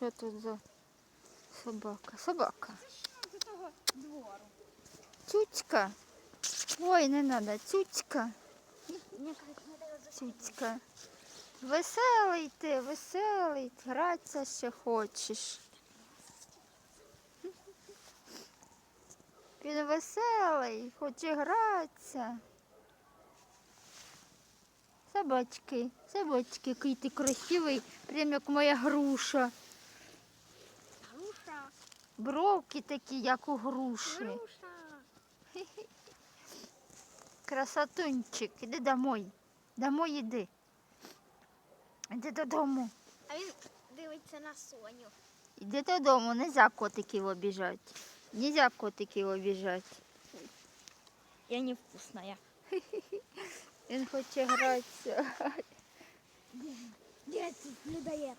Що тут за собака? Собака. Двору. Цюцька. Ой, не треба, цюцька. Цюцька. Веселий ти, веселий, гратися ще хочеш. Він веселий, хоче гратися. Собачки, собачки, який ти красивий, прям як моя груша. Бровки такі, як у груші. Груша. Красотунчик, іди домой. Домой іди. Іди додому. А він дивиться на Соню. Іди додому, нельзя котиків обіжати. Нельзя котиків обіжати. Я невкусная. Він хоче гратися. Дід, людоєд.